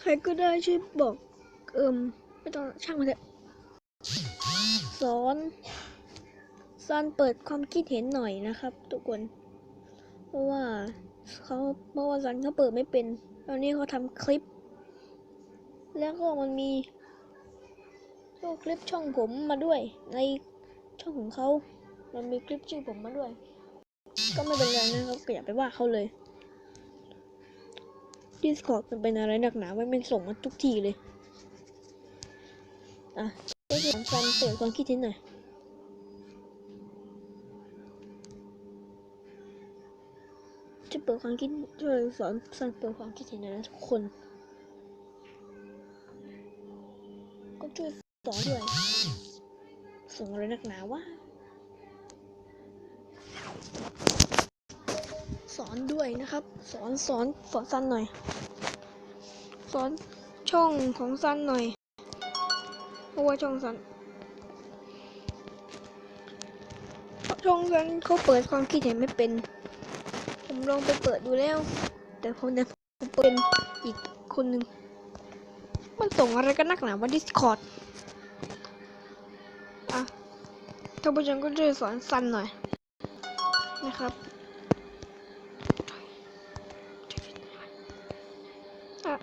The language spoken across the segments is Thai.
ใครก็ได้ช่วยบอก เอิมไม่ต้องช่างมันเถอะสอนซันเปิดความคิดเห็นหน่อยนะครับ ทุกคน เพราะว่าเขาเพราะว่าซันเขาเปิดไม่เป็น ตอนนี้เขาทำคลิป แล้วก็มันมีก็คลิปช่องผมมาด้วย ในช่องของเขา มันมีคลิปชื่อผมมาด้วย ก็ไม่เป็นไรนะครับก็อย่าไปว่าเขาเลย Discord มันเป็นอะไรหนักหนาไว้มันส่งมาทุกทีเลย อะก็คือซันเปิดความคิดเห็นหน่อยจะเปิดความคิดช่วยสอนซันเปิดความคิดเห็นหน่อยนะทุกคน ก็ช่วยสอนด้วยส่งอะไรหนักหนาวะ อนด้วยนะครับ สอนสอนสอนซันหน่อย สอนช่องของซันหน่อยเพราะว่าช่องซันช่องซันเขาเปิดความคิดเห็นไม่เป็น ผมลองไปเปิดดูแล้ว แต่ผมเนี่ยผมเป็นอีกคนหนึ่งมันส่งอะไรกันนักหนาว่า Discord อะท่านผู้ชมก็ช่วยสอนซันหน่อยนะครับ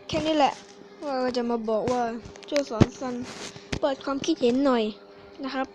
แค่นี้แหละ ว่าจะมาบอกว่าช่วยสอนซันเปิดความคิดเห็นหน่อยนะครับ